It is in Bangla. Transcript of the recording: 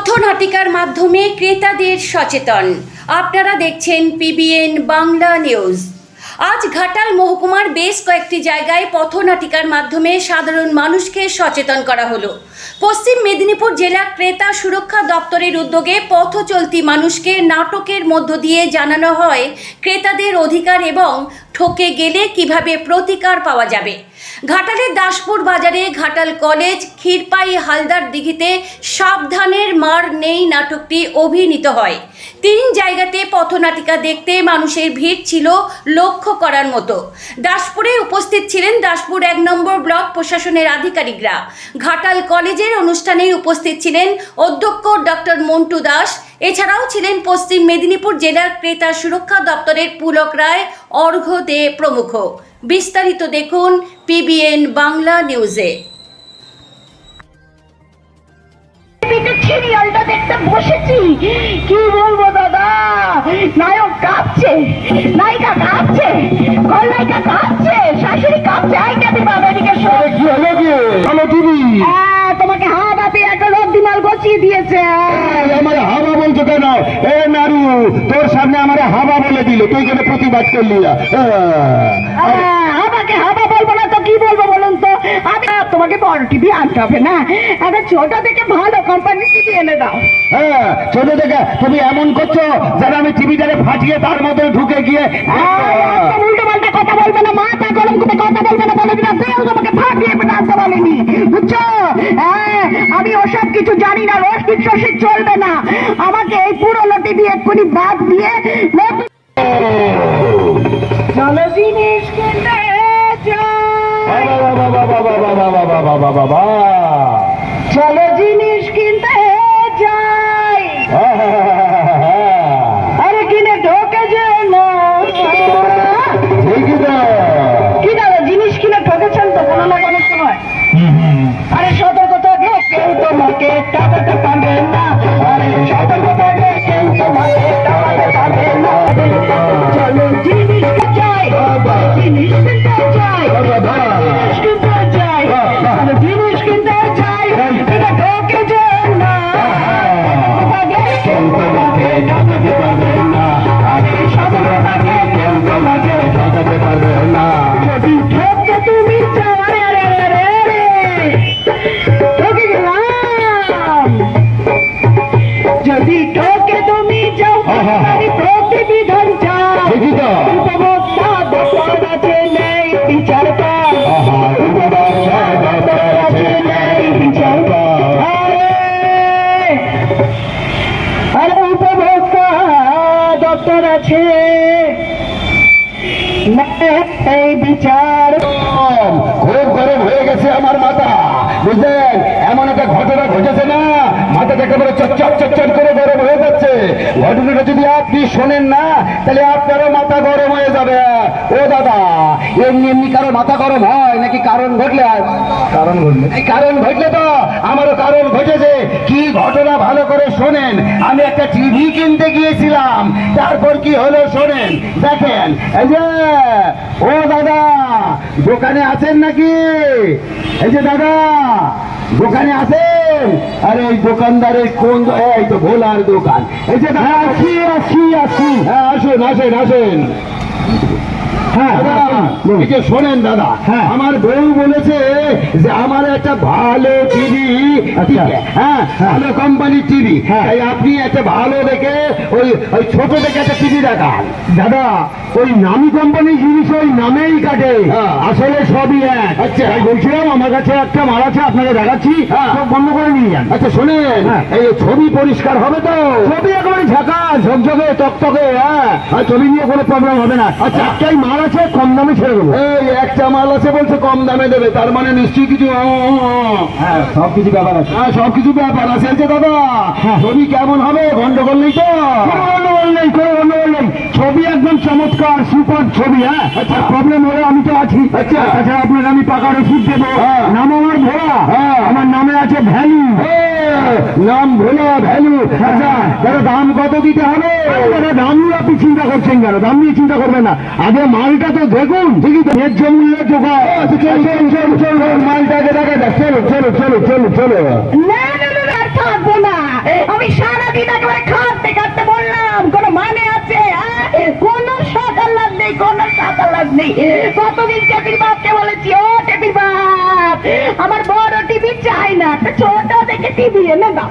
পথনাটিকার মাধ্যমে ক্রেতাদের সচেতন। আপনারা দেখছেন পিবিএন বাংলা নিউজ। আজ ঘাটাল মহকুমার বেশ কয়েকটি জায়গায় পথনাটিকার মাধ্যমে সাধারণ মানুষকে সচেতন করা হলো। পশ্চিম মেদিনীপুর জেলা ক্রেতা সুরক্ষা দপ্তরের উদ্যোগে পথ চলতি মানুষকে নাটকের মধ্য দিয়ে জানানো হয় ক্রেতাদের অধিকার এবং ঠকে গেলে কীভাবে প্রতিকার পাওয়া যাবে। ঘাটালের দাসপুর বাজারে ঘাটাল কলেজ, ক্ষীরপাই হালদার দিঘিতে সাবধানের মার নেই নাটকটি অভিনীত হয়। তিন জায়গাতে পথনাটিকা দেখতে মানুষের ভিড় ছিল লক্ষ্য করার মতো। দাসপুরে উপস্থিত ছিলেন দাসপুর এক নম্বর ব্লক প্রশাসনের আধিকারিকরা। ঘাটাল কলেজের অনুষ্ঠানে উপস্থিত ছিলেন অধ্যক্ষ ডক্টর মন্টু দাস এছাড়াও ছিলেন পশ্চিম মেদিনীপুর জেলার ক্রেতা সুরক্ষা দপ্তরের পুলক রায় অর্ঘ্য দে প্রমুখ। বিস্তারিত দেখুন পিবিএন বাংলা নিউজে। কি বলব দাদা? নায়ক কাঁপছে, নায়িকা কাঁপছে কাঁপছে। তোর সামনে আমার হাওয়া বলে দিল। তুই কেন প্রতিবাদ করলি আমাকে হাবা বলব না তো কি বলব বলুন তো? আমি তোমাকে বড় টিভি আনতে হবে না। একটা ছোট থেকে ভালো কোম্পানি টিভি এনে দাও। হ্যাঁ ছোট দেখে তুমি এমন করছ যেন আমি টিভিটারে ফাটিয়ে তার মধ্যে ঢুকে গিয়ে উল্টো পাল্টা কথা বলবে না মাথা গরম করে কথা বলবে না বলে দিলাম তুই তোমাকে ফাটিয়ে বলিনি বুঝছ? হ্যাঁ আমি ওসব কিছু জানি না শোষিত চলবে না। আমাকে এই পুরোনো টিভি এক্ষুনি বাদ দিয়ে জিনিস কিনতে বাবা বাবা বাবা বাবা বাবা বাবা বাবা চলো জিনিস কিনতে ঠকাতে পারবে না। তুমি যদি ঠকে তুমি যাও প্রতিবিধান চাও। উপভোক্তা দপ্তর আছে নেই বিচার উপভোক্তা দপ্তর আছে নেই বিচার পাও আরে আরে উপভোক্তা দপ্তর আছে। গরম, হয়ে গেছে আমার বুঝলেন? এমন একটা ঘটনা ঘটেছে না করে হয়ে যাচ্ছে। ঘটনাটা যদি আপনি শোনেন না তাহলে আপনারও মাথা গরম হয়ে যাবে। ও দাদা এমনি এমনি কারও মাথা গরম হয় নাকি কারণ ঘটলে হয়? কারণ ঘটলে। কারণ ঘটলে তো আমারও কারণ ঘটেছে। কি ঘটনা ভালো করে শোনেন। আমি একটা টিভি কিনতে গিয়েছিলাম। তারপর কি হলো শোনেন। দেখেন এই যে ও দাদা দোকানে আছেন নাকি? এই যে দাদা দোকানে আছেন? আরে এই দোকানদারের কোন এই তো ভোলার দোকান। এই যে দাদা আসি আসি আসি। হ্যাঁ আসুন আসেন আসেন। হ্যাঁ শোনেন দাদা হ্যাঁ। আমার বউ বলেছে যে আমার একটা ভালো টিভি হ্যাঁ ভালো কোম্পানির টিভি তাই আপনি একটা ভালো দেখে ওই ওই ছোট দেখে একটা টিভি দেখান। দাদা ওই নামি কোম্পানির জিনিস ওই নামেই কাটে। আসলে সবই এক। আচ্ছা। বলছিলাম আমার কাছে একটা মাল আছে আপনাকে দেখাচ্ছি। সব বন্ধ করে নিয়ে যান। আচ্ছা শোনেন এই ছবি পরিষ্কার হবে তো? ছবি একেবারে ঝাঁকা ঝকঝকে টকটকে হ্যাঁ। আর ছবি নিয়ে কোনো প্রবলেম হবে না। আচ্ছা। একটাই মাল আছে কম দামে ছেড়ে দেবো। এই একটা মাল আছে বলছে কম দামে দেবে। তার মানে নিশ্চয়ই কিছু হ্যাঁ সব কিছু ব্যাপার আছে। হ্যাঁ সব কিছু ব্যাপার আছে। আছে দাদা ছবি কেমন হবে? গন্ডগোল নেই তো? কোনো গন্ডগোল নেই কোনো গন্ডগোল নেই। ছবি একদম চমৎকার সুপার ছবি হ্যাঁ? আচ্ছা। প্রবলেম হলে আমি তো আছি। আচ্ছা। তাছাড়া আপনাকে আমি পাকা ওষুধ দেবো। নাম ভোলা ভ্যালু আচ্ছা দাদা দাম কত দিতে হবে? দাদা দাম নিয়ে আপনি চিন্তা করছেন কেন? দাম নিয়ে চিন্তা করবেন না। আগে মালটা তো দেখুন ঠিকই তো। ন্যায্য মূল্য আচ্ছা, আচ্ছা, মালটাকে দেখা যাক। চলো চলো চলো চলো চলো আমি সারাদিন কোনো মানে আছে? কোনো সাকার লাভ নেই কোনো সাকার লাভ নেই। কতদিন টেপির বাপকে বলেছি? ও টেপির বাপ আমার বড় টিভি চাই না একটা ছোট দেখে টিভি এনে দাও।